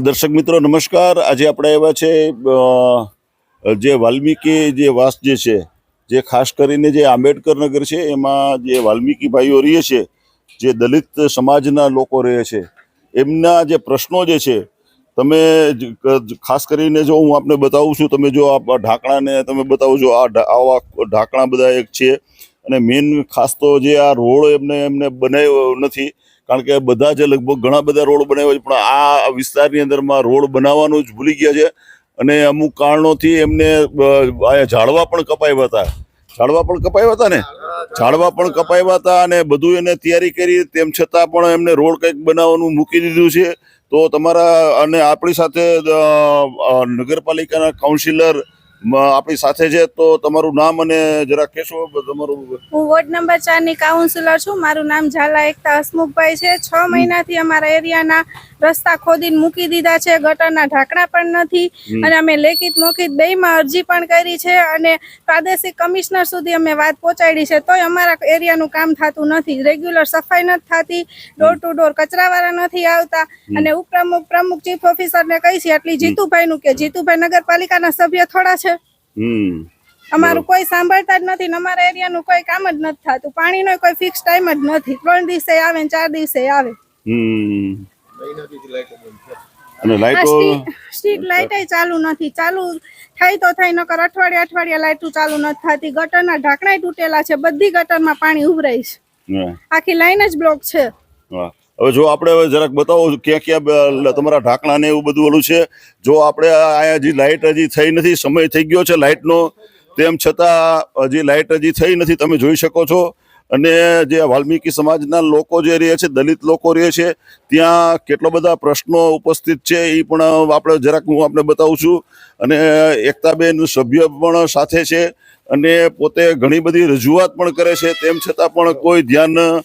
દર્શક મિત્રો, નમસ્કાર. આજે આપણે આવ્યા છે જે વાલ્મીકી જે વાસ જે છે, જે ખાસ કરીને જે આંબેડકર નગર છે, એમાં જે વાલ્મીકી ભાઈઓ રહે છે, જે દલિત સમાજના લોકો રહે છે, એમના જે પ્રશ્નો જે છે, તમે ખાસ કરીને જો હું આપને બતાવું છું, તમે જો આ ઢાંકણાને તમે બતાવો છો, આ આવા ઢાંકણા બધા એક છે, અને મેઇન ખાસ તો જે આ રોડ એમને એમને બનાવ્યો નથી કારણ કે બધા જે લગભગ ઘણા બધા રોડ બનાવ્યા છે, પણ આ વિસ્તારની અંદરમાં રોડ બનાવવાનું જ ભૂલી ગયા છે. અને અમુક કારણોથી એમને ઝાડવા પણ કપાવ્યા હતા. ઝાડવા પણ કપાવ્યા હતા ને? ઝાડવા પણ કપાવ્યા હતા અને બધું એને તૈયારી કરી, તેમ છતાં પણ એમને રોડ કંઈક બનાવવાનું મૂકી દીધું છે. તો તમારા અને આપણી સાથે નગરપાલિકાના કાઉન્સિલર આપણી સાથે છે તો તમારું નામ અને જરા કહેશો તમારું હું વોર્ડ નંબર ચારની કાઉન્સિલર છું. મારું નામ ઝાલા એકતા હસમુખભાઈ છે. છ મહિનાથી અમારા એરિયાના રસ્તા ખોદીને મૂકી દીધા છે. ગટરના ઢાંકણા પણ નથી. અને અમે લેખિત મોખિત બેયમાં અરજી પણ કરી છે અને પ્રાદેશિક કમિશનર સુધી અમે વાત પહોંચાડી છે. તોય અમારા એરિયાનું કામ થતું નથી. રેગ્યુલર સફાઈ નથી થતી. ડોર ટુ ડોર કચરાવાળા નથી આવતા. અને ઉપપ્રમુખ પ્રમુખ ચીફ ઓફિસરને કહી છે એટલી જીતુભાઈનું કે? જીતુભાઈ નગરપાલિકાના સભ્ય થોડા છે. અમારું કોઈ સાંભળતા જ નથી અમારા અમારા એરિયાનું કોઈ કામ જ નથી થતું. પાણીનો કોઈ ફિક્સ ટાઈમ જ નથી. ત્રણ દિવસે આવે ને ચાર દિવસે આવે. અને લાઈટો? સ્ટ્રીટ લાઇટ ચાલુ નથી. ચાલુ થાય તો થાય નકર અઠવાડિયા અઠવાડિયા લાઇટો ચાલુ નથી થતી. ગટરના ઢાંકણાય તૂટેલા છે. બધી ગટરમાં પાણી ઉભરાય છે. આખી લાઈન જ બ્લોક છે. હવે જો આપણે હવે જરાક બતાવો ક્યાં ક્યાં તમારા ઢાંકણા ને એવું બધું ઓલું છે? જો આપણે અહીંયા હજી લાઇટ હજી થઈ નથી, સમય થઈ ગયો છે લાઇટનો તેમ છતાં હજી લાઇટ હજી થઈ નથી, તમે જોઈ શકો છો. અને જે વાલ્મીકી સમાજના લોકો જે રહે છે, દલિત લોકો રહે છે, ત્યાં કેટલા બધા પ્રશ્નો ઉપસ્થિત છે, એ પણ આપણે જરાક હું આપણે બતાવું છું. અને એકતાબેન સભ્ય પણ સાથે છે અને પોતે ઘણી બધી રજૂઆત પણ કરે છે, તેમ છતાં પણ કોઈ ધ્યાન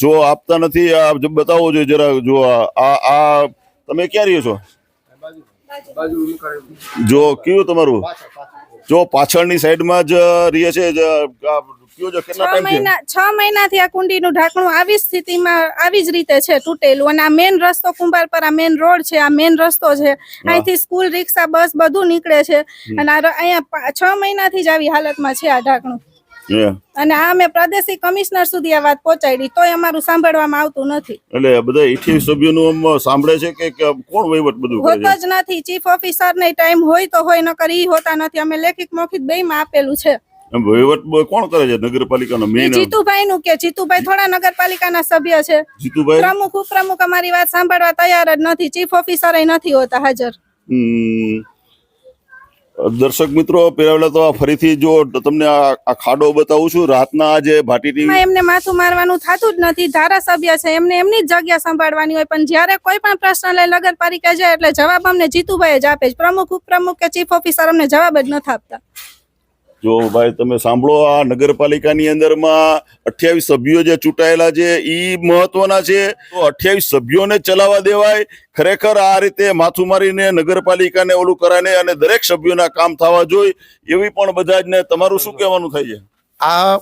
જો આપતા નથી આ બતાવો જોઈએ જરા જો આ- તમે ક્યાં રહ્યો છો? જો કયું તમારું? જો પાછળની સાઈડમાં જ રહીએ છે છે? છ મહિના છ મહિનાથી આ કુંડીનું ઢાંકણું આવી સ્થિતિમાં આવી જ રીતે છે તૂટેલું અને આ મેન રસ્તો કુંભાર પર આ મેન રોડ છે આ મેન રસ્તો છે. અહીંથી સ્કૂલ રિક્ષા બસ બધું નીકળે છે અને અહીંયા છ મહિનાથી જ આવી હાલતમાં છે આ ઢાંકણું. અને આ અમે પ્રાદેશિક કમિશનર સુધી આ વાત પહોંચાડી તોય અમારું સાંભળવામાં આવતું નથી. એટલે બધા ઇઠી સભ્યોનું આમ સાંભળે છે કે કોણ વહીવટ બધું હોતો જ નથી. ચીફ ઓફિસર ને ટાઈમ હોય તો હોય નકર ઈ હોતા નથી. અમે લેખિત મૌખિત બેયમાં આપેલું છે. વહીવટ બ- કોણ કરે છે? નગરપાલિકાનો ઈ મેઇન જીતુભાઈ નું કે જીતુભાઈ થોડા નગરપાલિકાના સભ્ય છે. જીતુભાઈ? પ્રમુખ ઉપપ્રમુખ અમારી વાત સાંભળવા તૈયાર જ નથી. ચીફ ઓફિસર નથી હોતા હાજર. દર્શક મિત્રો પહેલા તો ફરીથી જો તમને આ ખાડો બતાવું છું, રાતના જે ભાટી ટીવી એમને માથું મારવાનું થતું જ નથી, ધારાસભ્ય છે, એમને એમની જ જગ્યા સંભાળવાની હોય, પણ જ્યારે કોઈ પણ પ્રશ્ન લઈ નગરપાલિકા જાય, એટલે જવાબ અમને જીતુભાઈ જ આપે છે. પ્રમુખ, ઉપપ્રમુખ કે ચીફ ઓફિસર અમને જવાબ જ નથી આપતા. જો ભાઈ તમે સાંભળો આ નગરપાલિકાની અંદરમાં અઠ્યાવીસ સભ્યો જે ચૂંટાયેલા છે એ મહત્વના છે. તો અઠ્યાવીસ સભ્યોને ચલાવવા દેવાય. ખરેખર આ રીતે માથું મારીને નગરપાલિકાને ઓલું કરાને અને દરેક સભ્યોના કામ થવા જોઈએ એવી પણ બધા જ ને તમારું શું કહેવાનું થાય છે? આ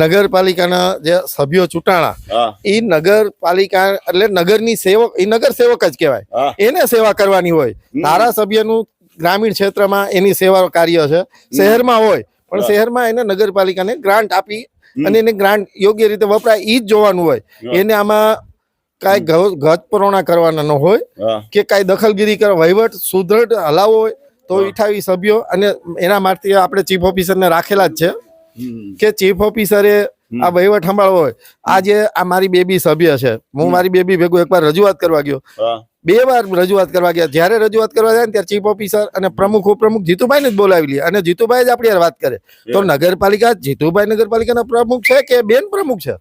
નગરપાલિકાના જે સભ્યો ચૂંટાણા એ નગરપાલિકા એટલે નગરની સેવક એ નગર સેવક જ કહેવાય. એને સેવા કરવાની હોય. ધારાસભ્યનું ગ્રામીણ ક્ષેત્રમાં એની સેવા કાર્ય છે. શહેરમાં હોય પણ શહેરમાં એને નગરપાલિકાને ગ્રાન્ટ આપી અને એને ગ્રાન્ટ યોગ્ય રીતે વપરાય એ જ જોવાનું હોય. એને આમાં કાંઈ ઘ- ગતપરોણા કરવાના ન હોય કે કાંઈ દખલગીરી કરવા વહીવટ સુદ્રઢ હલાવો હોય તો ઇઠાવી સભ્યો અને એના માટે આપણે ચીફ ઓફિસરને રાખેલા જ છે. કે ચીફ ઓફિસરે આ વહીવટ સંભાળવો હોય. આજે આ મારી બેબી સભ્ય છે. હું મારી બેબી ભેગું એકવાર રજૂઆત કરવા ગયો. બે વાર રજૂઆત કરવા ગયા. જ્યારે રજૂઆત કરવા જાય ને ત્યારે ચીફ ઓફિસર અને પ્રમુખ ઉપપ્રમુખ જીતુભાઈને જ બોલાવી લે અને જીતુભાઈ જ આપણી વાત કરે. તો નગરપાલિકા જીતુભાઈ નગરપાલિકાના પ્રમુખ છે કે બેન પ્રમુખ છે?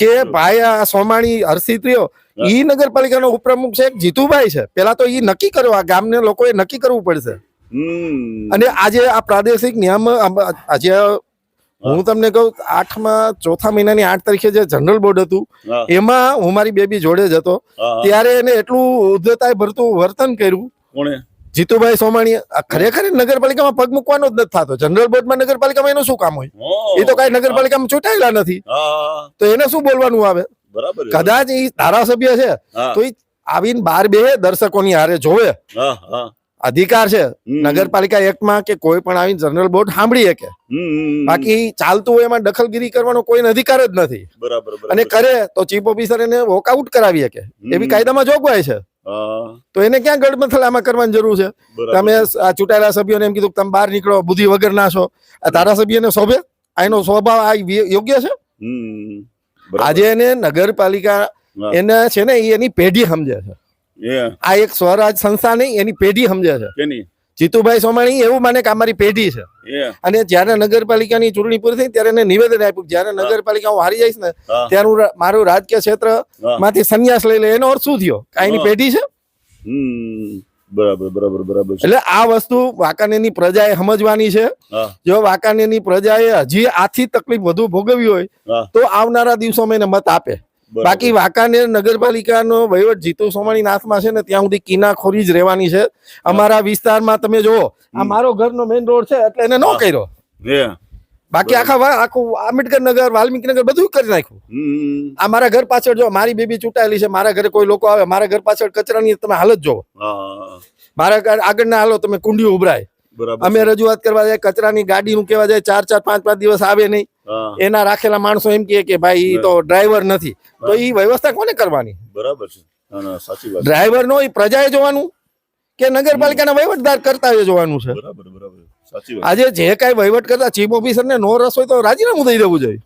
કે ભાઈ આ સોમાણી હર્ષિત રહ્યો ઈ નગરપાલિકાનો ઉપપ્રમુખ છે જીતુભાઈ છે. પેલા તો ઈ નક્કી કરો આ ગામને લોકોએ નક્કી કરવું પડશે. અને આજે આ પ્રાદેશિક નિયમ આજે હું તમને કહું આઠમાં ચોથા મહિનાની આઠ તારીખે જે જનરલ બોર્ડ હતું એમાં હું મારી બેબી જોડે જ હતો. ત્યારે એને એટલું ઉદ્ધતાય ભરતું વર્તન કર્યું. જીતુભાઈ સોમાણી ખરેખર નગરપાલિકામાં પગ મૂકવાનો જ નથી થતો. જનરલ બોર્ડમાં નગરપાલિકામાં એનું શું કામ હોય? એ તો કઈ નગરપાલિકામાં ચૂંટાયેલા નથી. તો એને શું બોલવાનું આવે? બરાબર કદાચ એ ધારાસભ્ય છે તો એ આવીને બાર બે દર્શકોની હારે જોવે. અધિકાર છે. નગરપાલિકા એક્ટમાં કે કોઈ પણ આવી જનરલ બોર્ડ સાંભળી શકે. બાકી ચાલતું હોય એમાં દખલગીરી કરવાનો કોઈ અધિકાર જ નથી. બરાબર અને કરે તો ચીફ ઓફિસર એને વોકઆઉટ કરાવી શકે. એવી. કાયદામાં જોગવાઈ છે. તો એને ક્યાં ગડમથલામાં કરવાની જરૂર છે? તમે આ ચૂંટાયેલા સભ્યોને એમ કીધું તમે બહાર નીકળો બુદ્ધિ વગર ના છો. આ ધારાસભ્યને શોભે? આ એનો સ્વભાવ આ યોગ્ય છે? આજે એને નગરપાલિકા. એને છે ને એની પેઢી સમજે છે. આ એક સ્વરાજ સંસ્થા નહીં એની પેઢી સમજે છે. જીતુભાઈ સોમાણી એવું માને કે અમારી પેઢી છે. અને જ્યારે નગરપાલિકાની ચૂંટણી પૂરી થઈ ત્યારે એને નિવેદન આપ્યું જયારે નગરપાલિકા હું હારી જઈશ ને ત્યારે હું મારું રાજકીય ક્ષેત્રમાંથી સંન્યાસ લઈ લે એનો અર્થ શું થયો? આ પેઢી છે? બરાબર બરાબર બરાબર એટલે આ વસ્તુ વાંકાનેરની પ્રજાએ સમજવાની છે. જો વાંકાનેરની પ્રજાએ હજી આથી તકલીફ વધુ ભોગવી હોય તો આવનારા દિવસોમાં એને મત આપે. બાકી વાંકાનેર નગરપાલિકાનો વહીવટ જીતુ સોમાણી નાથમાં છે ને ત્યાં સુધી કિનાખોરી જ રહેવાની છે. અમારા વિસ્તારમાં તમે જુઓ આ. મારો ઘરનો મેઇન રોડ છે એટલે એને ન કર્યો. બાકી આખા આખું આંબેડકર નગર વાલ્મીકી નગર બધું કરી નાખ્યું. આ મારા ઘર પાછળ જો મારી બેબી ચૂંટાયેલી છે મારા ઘરે કોઈ લોકો આવે મારા ઘર પાછળ કચરાની તમે હાલત જોવો મારા ઘર આગળના હાલો તમે કુંડી ઉભરાય. અમે રજૂઆત કરવા જાય કચરાની ગાડીનું કહેવા જાય ચાર ચાર પાંચ પાંચ દિવસ આવે નહીં. હા એના રાખેલા માણસો એમ કહે કે ભાઈ તો ડ્રાઈવર નથી. તો એ વ્યવસ્થા કોને કરવાની? બરાબર છે. સાચી વાત ડ્રાઈવર નો ઈ પ્રજાએ જોવાનું કે નગરપાલિકાના વહીવટદાર કરતા જોવાનું છે? બરાબર બરાબર. સાચી વાત. આજે જે કાંઈ વહીવટ કરતા ચીફ ઓફિસર ને નો રસ હોય તો રાજીનામું દઈ દેવું જોઈએ.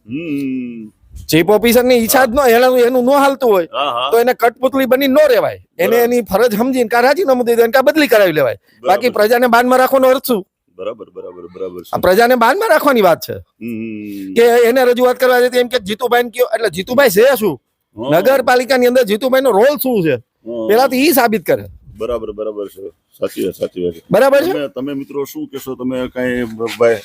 ચીફ ઓફિસરની ઈચ્છા જ ન એનું એનું ન હાલતું હોય તો એને કટપુતળી બની ન રહેવાય. એને એની ફરજ સમજીને કા રાજીનામું દઈ દે કા બદલી કરાવી લેવાય. બાકી. પ્રજાને બાનમાં રાખવાનો અર્થ શું? બરાબર બરાબર બરાબર. આ પ્રજાને બાનમાં રાખવાની વાત છે. કે એને રજૂઆત કરવા જતી એમ કે જીતુભાઈ કયો એટલે જીતુભાઈ છે શું. નગરપાલિકાની અંદર જીતુભાઈ નો રોલ શું છે. પેલા તો ઈ સાબિત કરે. બરાબર બરાબર છે. સાચી વાત સાચી વાત બરાબર છે? તમે તમે મિત્રો શું કહેશો? તમે કઈ ભાઈ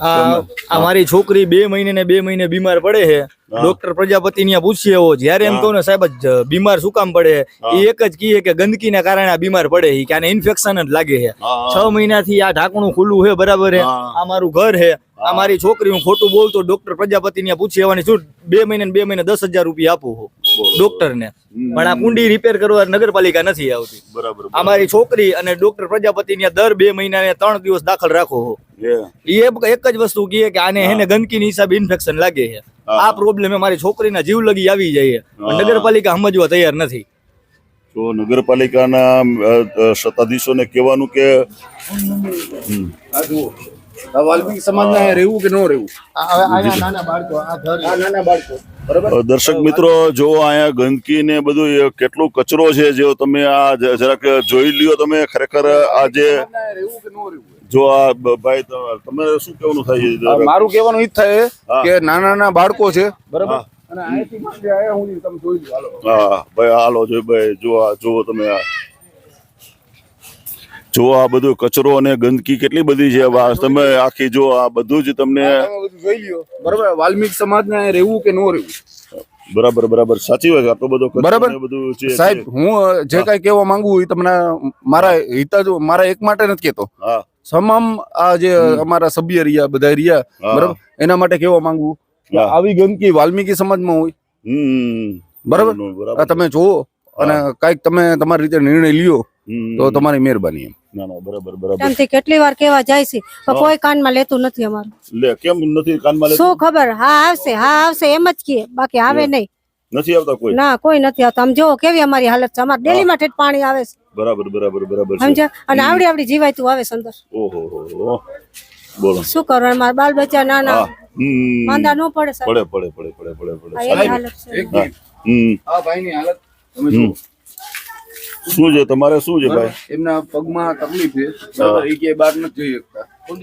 આ છોકરી બે મહિને ને બે મહિને બીમાર પડે છે. ડોક્ટર પ્રજાપતિ ને પૂછીએ એવો. જયારે એમ કહું ને સાહેબ બીમાર શું કામ પડે? એ એક જ કહીએ કે ગંદકી ના કારણે આ બીમાર પડે છે. કે આને ઇન્ફેક્શન જ લાગે છે. છ મહિનાથી આ ઢાંકણું ખુલ્લું છે બરાબર છે. હા. આ મારું ઘર છે. આ મારી છોકરી હું ખોટું બોલતો ડોક્ટર પ્રજાપતિ ને પૂછી એવાની શું બે મહિને બે મહિને દસ હજાર રૂપિયા આપું છું ડોક્ટર ને પણ આ કુંડી રિપેર કરવા નગરપાલિકા નથી આવતી. બરાબર અમારી છોકરી અને ડોક્ટર પ્રજાપતિ ને દર બે મહિના ને ત્રણ દિવસ દાખલ રાખો એ એ એક જ વસ્તુ કહે કે આને હેને ગંદકીની હિસાબે ઇન્ફેક્શન લાગે છે. આ પ્રોબ્લેમ મારી છોકરીના જીવ લગી આવી જાય. નગરપાલિકા સમજવા તૈયાર નથી. તો નગરપાલિકાના સત્તાધીશો ને સત્તાધીશોને કહેવાનું કે. વાલ્મીકી સમાજના રહેવું કે ન રહેવું? અ, દર્શક મિત્રો જો અહીંયા ગંદકી ને બધું કેટલું કચરો છે જો તમે આ જરાક જોઈ લ્યો તમે ખરેખર આ જે જો આ ભાઈ ત- તમે શું કેવાનું થાય છે? મારું કેવાનું ઈ થાય કે નાના નાના બાળકો છે. બરાબર? હા. અને અહીંથી માંડી આયા હું તમે જોઈ લો હાલો. હા ભાઈ હાલો જો ભાઈ જો આ જુઓ તમે આ. જો આ બધો કચરો અને ગંદકી કેટલી બધી છે વા- તમે આખી જો આ બધું જ તમને જોઈ લ્યો. બરાબર વાલ્મીકી સમાજને રહેવું કે ન રહેવું? બરાબર બરાબર સાચી વાત. આટલો બધો બરાબર. બધું છે સાહેબ હું જે કઈ કહેવા માંગુ એ તમને મારા હિત જ મારા એક માટે નથી કેતો તમામ આ જે અમારા સભ્ય રહ્યા બધા રહ્યા બરાબર? એના માટે કહેવા માંગુ. આવી ગંદકી વાલ્મીકી સમાજમાં હોય. હમ. બરાબર. તમે જુઓ અને કંઈક તમે તમારી રીતે નિર્ણય લ્યો. તો તમારી મહેરબાની એમ. ના ના બરાબર બરાબર. ત્યાંથી કેટલી વાર કેવા જાય છે? પણ કોઈ કાનમાં લેતું નથી અમારું. લે કેમ નથી કાનમાં લેતું? શું ખબર? હા આવશે હા આવશે એમ જ કહે બાકી આવે નહીં. નથી આવતા કોઈ? ના કોઈ નથી આવતા. આમ જો કેવી અમારી હાલત છે? અમારે ડેલી માં પાણી આવે છે. બરાબર બરાબર બરાબર સમજ્યા? અને આવડી આવડી જીવાયતું આવે છે અંદર. ઓહો હો. બોલો. શું કરવાનું મારા બાલ બચ્ચા નાના. ના માંદા ન પડે પડે પડે પડે પડે પડે. પડે હાલત છે. હમ. આ ભાઈની હાલત. તમે હમ. જુઓ. શું છે? તમારે શું છે ભાઈ? એમના પગમાં તકલીફ છે. એ કે બહાર નથી જઈ શકતા. હું.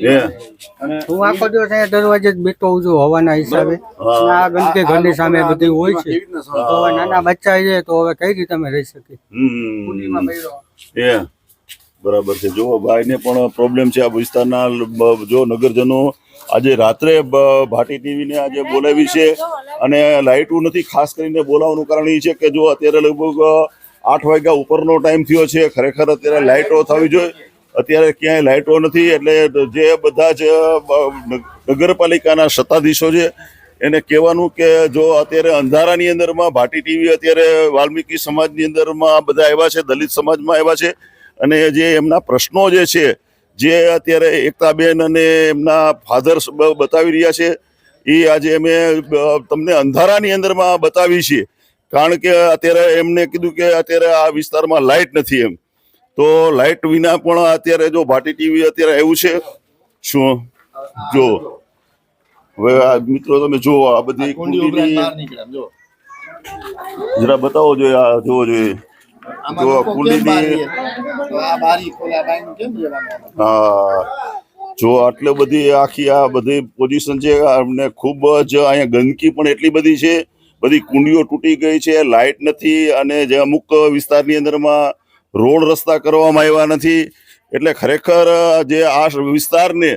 આખો દિવસ અહીંયા દરવાજે જ બેઠો હોઉં છું હવાના હિસાબે. આ ગંદકી ઘરની સામે બધી હોય છે. તો હવે નાના બચ્ચા છે તો હવે કઈ રીતે અમે રહી શકીએ? બરાબર છે. જો ભાઈને પણ પ્રોબ્લેમ છે આ વિસ્તારના જો નગરજનો આજે રાત્રે ભાટી ભાટી ટીવીને આજે બોલાવી છે અને લાઇટો નથી ખાસ કરીને બોલાવવાનું કારણ એ છે કે જો અત્યારે લગભગ આઠ વાગ્યા ઉપરનો ટાઈમ થયો છે. ખરેખર અત્યારે લાઇટો થવી જોઈએ. અત્યારે ક્યાંય લાઇટો નથી, એટલે જે બધા જ નગરપાલિકાના સત્તાધીશો છે, એને કહેવાનું કે જો અત્યારે અંધારાની અંદરમાં ભાટી ટીવી અત્યારે વાલ્મીકી સમાજની અંદરમાં બધા આવ્યા છે, દલિત સમાજમાં આવ્યા છે, અને જે એમના પ્રશ્નો જે છે, જે અત્યારે એકતાબેન અને એમના ફાધર બતાવી રહ્યા છે, એ આજે અમે તમને અંધારાની અંદરમાં બતાવી છે કારણ કે અત્યારે એમને કીધું કે અત્યારે આ વિસ્તારમાં લાઇટ નથી એમ. તો લાઇટ વિના પણ અત્યારે જો ભાટી ટીવી અત્યારે આવ્યું છે? શું? જો. હવે આ મિત્રો તમે જુઓ આ બધી કુંડીની જરા બતાવો જોઈએ આ જોવો જોઈએ જો કુંડીની હા. જો આટલી બધી આખી આ બધી પોઝિશન છે અમને ખૂબ જ અહીંયા ગંદકી પણ એટલી બધી છે બધી કુંડીઓ તૂટી ગઈ છે, લાઇટ નથી અને જે અમુક વિસ્તારની અંદરમાં રોડ રસ્તા કરવામાં આવ્યા નથી. એટલે ખરેખર જે આ વિસ્તારને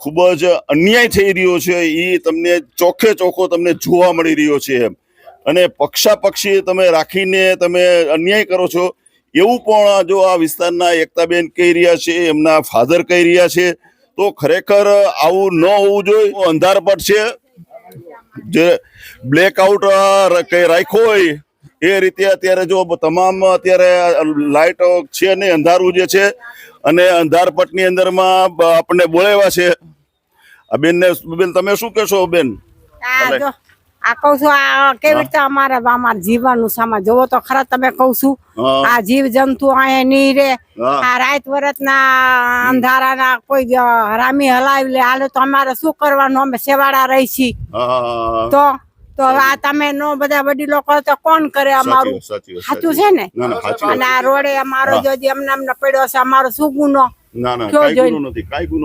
ખૂબ જ અન્યાય થઈ રહ્યો છે એ તમને ચોખ્ખે ચોખ્ખો તમને જોવા મળી રહ્યો છે એમ. અને પક્ષાપક્ષી તમે રાખીને તમે અન્યાય કરો છો. એવું પણ જો આ વિસ્તારના એકતાબેન કહી રહ્યા છે, એમના ફાધર કહી રહ્યા છે, તો ખરેખર આવું ન હોવું જોઈએ. અંધારપટ છે. જે બ્લેકઆઉટ કઈ રાખ્યો હોય એ રીતે અત્યારે જો તમામ અત્યારે લાઇટ છે ને અંધારું જે છે અને અંધારપટની અંદરમાં આપણને બોલાવ્યા છે. આ બેનને બેન તમે શું કહેશો બેન? આ કઉ છું આ કેવી રીતે અમારે અમારા જીવનનું સામાન? જોવો તો ખરા તમે કઉ છું આ જીવ જંતુ અહીંયા નહીં રે આ રાત વરત ના અંધારાના કોઈ રામી હલાવી લે. હાલે તો અમારે શું કરવાનું? અમે સેવાડા રહી છીએ. તો તો આ તમે નો બધા વડીલો લોકો તો કોણ કરે અમારું? સાચી છે ને? ના ના અને આ રોડે અમારો. જો એમને એમને પડ્યો છે અમારો શું ગુનો? ના ના કયો ગુનો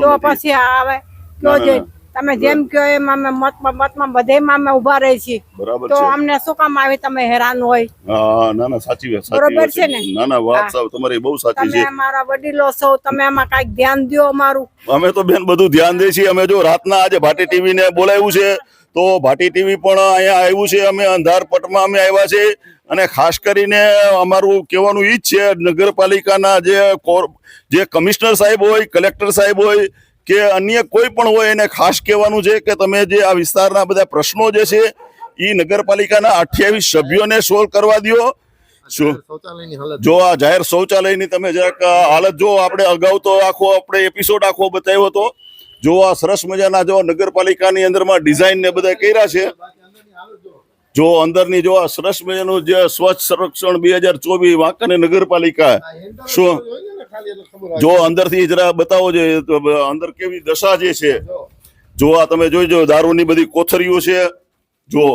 તો પછી આવે કયો ના, જોઈ તમે જેમ કહો એમ અમે મતમાં મતમાં બધેમાં અમે ઊભા રહી છીએ. બરાબર તો અમને શું કામ આવે તમે હેરાન હોય? હા ના ના સાચી વાત બરોબર છે. ને? ના ના વાત. સાવ તમારી બહુ સાચી તમે છે. અમારા વડીલો છો તમે આમાં કાઈક ધ્યાન દો અમારું. અમે તો બેન બધું ધ્યાન દઈએ છીએ. અમે જો રાતના આજે ભાટી ટીવી ને બોલાવ્યું છે તો ભાટી ટીવી પણ અહીંયા આવ્યું છે. અમે અંધારપટમાં અમે આવ્યા છે. અને ખાસ કરીને અમારું કહેવાનું ઈ જ છે નગરપાલિકાના જે જે કમિશનર સાહેબ હોય કલેક્ટર સાહેબ હોય કે અન્ય કોઈ પણ હોય એને ખાસ કહેવાનું છે કે તમે જે આ વિસ્તારના બધા પ્રશ્નો જે છે એ નગરપાલિકાના અઠ્યાવીસ સભ્યોને સોલ્વ કરવા હાલત. જો આ જાહેર શૌચાલયની તમે જરાક હાલત જો આપણે અગાઉ તો આખો આપણે એપિસોડ આખો બતાવ્યો હતો. જો આ સરસ મજાના જો નગરપાલિકાની અંદરમાં ડિઝાઇન ને બધા કર્યા છે જો અંદરની જો આ સરસ મજાનું જે સ્વચ્છ સંરક્ષણ બે હજાર ચોવીસ વાંકાની નગરપાલિકા શું? જો અંદરથી જરા બતાવો છે અંદર કેવી દશા જે છે? જો. આ તમે જોઈજો દારૂની બધી કોથરીઓ છે જો.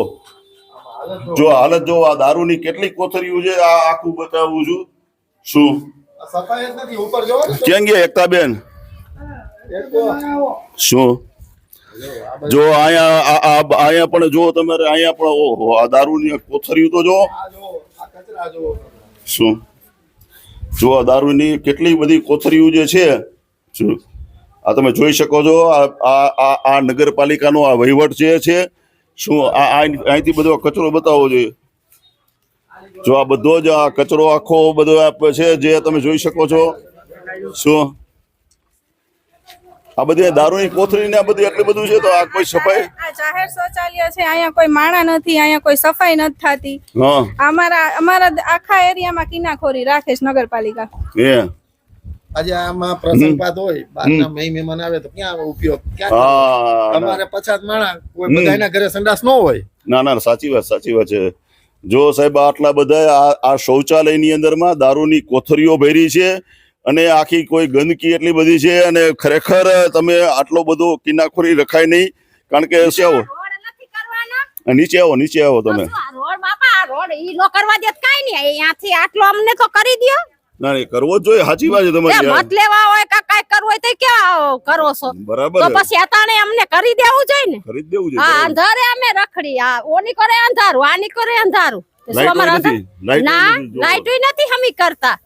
જો હાલત જો આ દારૂની કેટલી કોથરીઓ છે આ આખું બતાવું છું. શું? કેમ ગયા એકતાબેન? શું? જો અહીંયા અહીંયા પણ જો તમારે અહીંયા પણ ઓહો આ દારૂની કોથરીઓ તો જો. શું? જો આ દારૂની કેટલી બધી કોથરીઓ જે છે શું? આ તમે જોઈ શકો છો આ આ નગરપાલિકાનો આ વહીવટ જે છે શું આ અહીંથી બધો કચરો બતાવવો જોઈએ? જો આ બધો જ આ કચરો આખો બધો છે જે તમે જોઈ શકો છો શું? આ બધી દારૂની કોથળી ને આ બધું એટલું બધું છે તો આ કોઈ સફાઈ? જાહેર શૌચાલય છે અહીંયા કોઈ માણા નથી અહીંયા કોઈ સફાઈ નથી થતી. અમારા અમારા આખા એરિયામાં કિનાખોરી રાખે છે નગરપાલિકા. હે. આજે આમાં પ્રસંગપાત હોય બહારના મહી મહેમાન આવે તો ક્યાં ઉપયોગ? ક્યાં હા અમારે પછાત માણા કોઈ બધાના ઘરે સંડાસ ન હોય. ના ના સાચી વાત સાચી વાત છે. જો સાહેબ આટલા બધા આ આ શૌચાલયની અંદરમાં દારૂની કોથરીઓ ભરી છે અને આખી કોઈ ગંદકી એટલી બધી છે અને ખરેખર તમે આટલો બધો કિનાખોરી રખાય નહીં કારણ કે નીચે આવો નીચે આવો નીચે આવો તમે. શું કરવા દેત કાઈ નહીં. અહીંયાથી આટલો અમને તો કરી દ્યો. કરવો જ જોઈએ સાચી વાત છે તમારી મત લેવા હોય કે કઈ કરવું હોય તો ક્યાં કરો છો? બરાબર તો પછી અતાણે અમને કરી દેવું જોઈએ ને. ખરીદ દેવું છે હા અંધારે અમે રખડી. આ ઓની કરે અંધારું આની કરે અંધારું. શું લાઈટો નથી? ના નથી, હમી કરતા.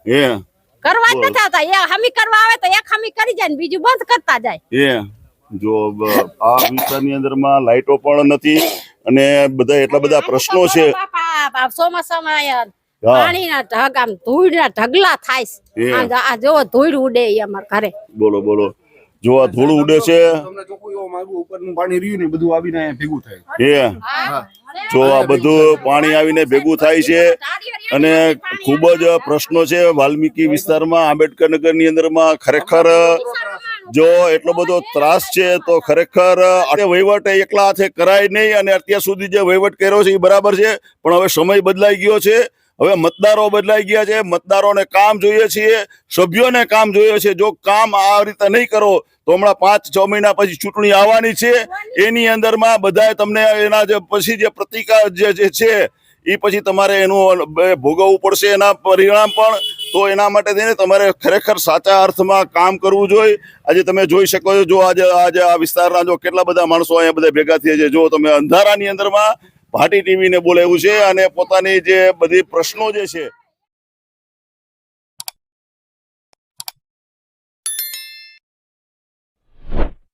કરવા જ નથી આવતા. એ હમી કરવા આવે તો એક હમી કરી જાય ને બીજું બંધ કરતા જાય. એ જો આ વિસ્તારની અંદરમાં લાઈટો પણ નથી અને બધા એટલા બધા પ્રશ્નો છે. ચોમાસામાં પાણીના ઢગ આમ ધૂળના ઢગલા થાય આ જો- ધૂળ ઉડે ઈ અમારા ઘરે. બોલો બોલો. જો આ ધૂળ ઉડે છે માંગુ ઉપરનું પાણી રહ્યું ને બધું આવીને ભેગું થાય. એ જો આ બધું પાણી આવીને ભેગું થાય છે અને ખૂબ જ પ્રશ્નો છે વાલ્મીકી વિસ્તારમાં આંબેડકર નગરની અંદરમાં ખરેખર જો એટલો બધો ત્રાસ છે તો ખરેખર વહીવટ એકલા હાથે કરાય નહીં અને અત્યાર સુધી જે વહીવટ કર્યો છે એ બરાબર છે પણ હવે સમય બદલાઈ ગયો છે. હવે મતદારો બદલાઈ ગયા છે, મતદારોને કામ જોઈએ છીએ, સભ્યોને કામ જોઈએ છે જો કામ આ રીતે નહીં કરો, તો હમણાં પાંચ, છ મહિના પછી ચૂંટણી આવવાની છે. એની અંદરમાં બધાએ તમને એના જે પછી જે પ્રતિકાર જે છે, એ પછી તમારે એનું ભોગવવું પડશે એના પરિણામ પણ. તો એના માટે થઈને તમારે ખરેખર સાચા અર્થમાં કામ કરવું જોઈએ. આજે તમે જોઈ શકો છો, જો આજે આજે આ વિસ્તારના જો કેટલા બધા માણસો અહીંયા બધા ભેગા થયા છે. જો તમે અંધારાની અંદરમાં ભાટી ટીવીને બોલાવ્યું છે અને પોતાની જે બધી પ્રશ્નો જે છે